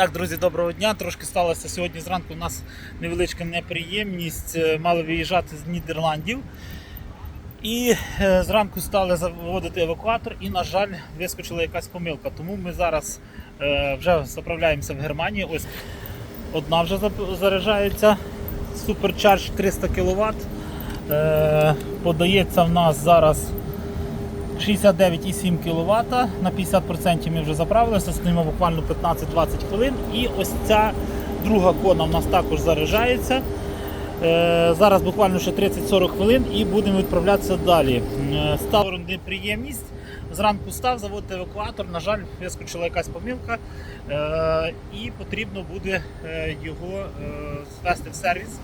Так, друзі, доброго дня. Трошки сталося сьогодні зранку. У нас невеличка неприємність. Е, Мали виїжджати з Нідерландів. І е, зранку стали заводити евакуатор, і, на жаль, вискочила якась помилка. Тому ми зараз е, вже заправляємося в Германії. Ось одна вже заряджається. Supercharge 300 кВт. Подається в нас зараз 69,7 кВт. На 50% ми вже заправилися, стоїмо буквально 15-20 хвилин. І ось ця друга кона в нас також заряджається. Е, Зараз буквально ще 30-40 хвилин і будемо відправлятися далі. Е, Стала неприємність. Зранку став заводити евакуатор. На жаль, вискочила якась помилка, е, і потрібно буде його звести в сервіс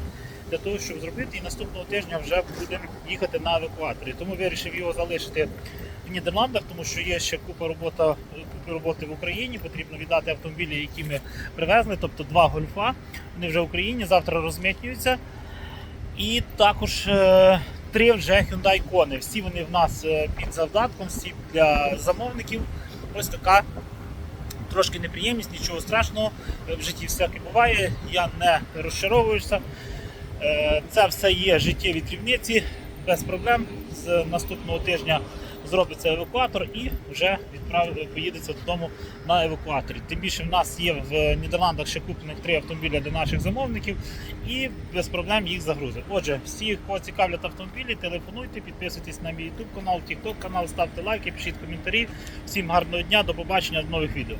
для того, щоб зробити. І наступного тижня вже будемо їхати на евакуаторі. Тому вирішив його залишити в Нідерландах, тому що є ще купа робота, купа роботи в Україні. Потрібно віддати автомобілі, які ми привезли, тобто два гольфа. Вони вже в Україні, завтра розмитнюються. І також е, три вже Hyundai Kona. Всі вони в нас е, під завдатком, всі для замовників. Ось така трошки неприємність, нічого страшного. В житті всяке буває. Я не розчаровуюся. Е, Це все є життєві дрібниці, без проблем. З наступного тижня зробиться евакуатор і вже відправ... поїдеться додому на евакуаторі. Тим більше в нас є в Нідерландах ще куплених три автомобіля для наших замовників і без проблем їх загрузить. Отже, всі, кого цікавлять автомобілі, телефонуйте, підписуйтесь на мій YouTube канал, TikTok канал, ставте лайки, пишіть коментарі. Всім гарного дня, до побачення в нових відео.